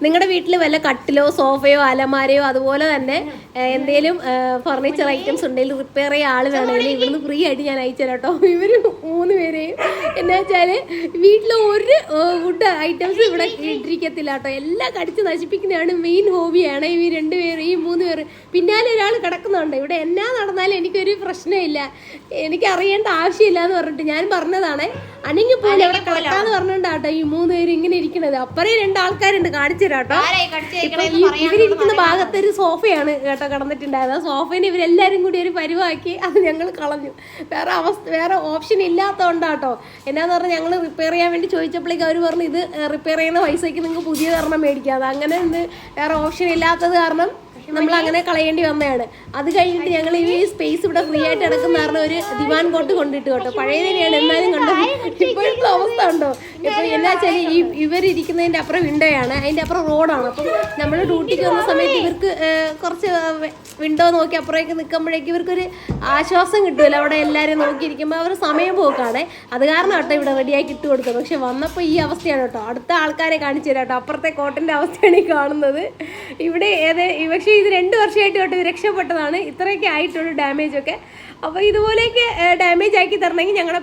നിങ്ങളുടെ വീട്ടിൽ വല്ല കട്ടിലോ സോഫയോ അലമാരയോ അതുപോലെ തന്നെ എന്തെങ്കിലും ഫർണിച്ചർ ഐറ്റംസ് ഉണ്ടെങ്കിൽ റിപ്പയർ ചെയ്യാൻ ആൾ വേണമെങ്കിൽ ഇവിടുന്ന് ഫ്രീ ആയിട്ട് ഞാൻ അയച്ചു തരാം കേട്ടോ ഇവർ മൂന്ന് പേരെയും എന്നാ വെച്ചാൽ വീട്ടിൽ ഒരു ഫുഡ് ഐറ്റംസ് ഇവിടെ ഇട്ടിരിക്കത്തില്ല കേട്ടോ എല്ലാം കടിച്ച് നശിപ്പിക്കുന്നതാണ് മെയിൻ ഹോബിയാണ് ഇവർ രണ്ടുപേരെയും മൂന്ന് പിന്നാലെ ഒരാൾ കിടക്കുന്നുണ്ട്. ഇവിടെ എന്നാ നടന്നാലും എനിക്കൊരു പ്രശ്നമില്ല. എനിക്ക് അറിയേണ്ട ആവശ്യമില്ല എന്ന് പറഞ്ഞിട്ട് ഞാൻ പറഞ്ഞതാണ്. അനങ്ങി പോലെ അവിടെ കിടക്കാന്ന് പറഞ്ഞിട്ടാട്ടോ ഈ മൂന്ന് പേര് ഇങ്ങനെ ഇരിക്കണത്. അപ്പറേ രണ്ട് ആൾക്കാരുണ്ട് കാണിച്ചു തരാട്ടോ. ഇവരിരിക്കുന്ന ഭാഗത്ത് ഒരു സോഫയാണ് കേട്ടോ കിടന്നിട്ടുണ്ടായത് ആ സോഫേനെ ഇവരെല്ലാരും കൂടി ഒരു പരിവാക്കി അത് ഞങ്ങൾ കളഞ്ഞു. വേറെ അവസ്ഥ വേറെ ഓപ്ഷൻ ഇല്ലാത്തതുകൊണ്ടാട്ടോ എന്നാന്ന് പറഞ്ഞാൽ ഞങ്ങൾ റിപ്പയർ ചെയ്യാൻ വേണ്ടി ചോദിച്ചപ്പോഴേക്കും അവർ പറഞ്ഞു ഇത് റിപ്പയർ ചെയ്യുന്ന പൈസയ്ക്ക് നിങ്ങൾക്ക് പുതിയ തരണം മേടിക്കാതെ അങ്ങനെ എന്ത് വേറെ ഓപ്ഷൻ ഇല്ലാത്തത് കാരണം നമ്മൾ അങ്ങനെ കളയേണ്ടി വന്നതാണ് അത് കഴിഞ്ഞിട്ട് ഞങ്ങൾ ഈ സ്പേസ് ഇവിടെ ഫ്രീ ആയിട്ട് കിടക്കുന്ന കാരണം ഒരു ദിവാൻ ബോട്ട് കൊണ്ടിട്ട് കേട്ടോ. പഴയ തന്നെയാണ് എന്നാലും കണ്ടോ ഉണ്ടോ? ഇപ്പൊ എന്നാ വെച്ചാൽ ഈ ഇവരിരിക്കുന്നതിന്റെ അപ്പുറം വിൻഡോയാണ് അതിന്റെ അപ്പുറം റോഡാണ്. അപ്പം നമ്മൾ ഡ്യൂട്ടിക്ക് വന്ന സമയത്ത് ഇവർക്ക് കുറച്ച് വിൻഡോ നോക്കി അപ്പുറേക്ക് നിൽക്കുമ്പോഴേക്കും ഇവർക്കൊരു ആശ്വാസം കിട്ടുമല്ലോ അവിടെ എല്ലാവരും നോക്കിയിരിക്കുമ്പോൾ അവർ സമയം പോക്കാണ്. അത് കാരണം കേട്ടോ ഇവിടെ റെഡിയാക്കി ഇട്ട് കൊടുത്തത്. പക്ഷെ വന്നപ്പോൾ ഈ അവസ്ഥയാണ് കേട്ടോ. അടുത്ത ആൾക്കാരെ കാണിച്ചു തരാം കേട്ടോ. അപ്പുറത്തെ കോട്ടന്റെ അവസ്ഥയാണ് ഈ കാണുന്നത്. ഇവിടെ ഏത് പക്ഷേ ഇത് രണ്ട് വർഷമായിട്ട് കേട്ടോ രക്ഷപ്പെട്ടതാണ്. ഇത്രയൊക്കെ ആയിട്ടുള്ളൂ ഡാമേജ് ഒക്കെ. അപ്പോൾ ഇതുപോലെയൊക്കെ ഡാമേജ് ആക്കി തരണമെങ്കിൽ ഞങ്ങളുടെ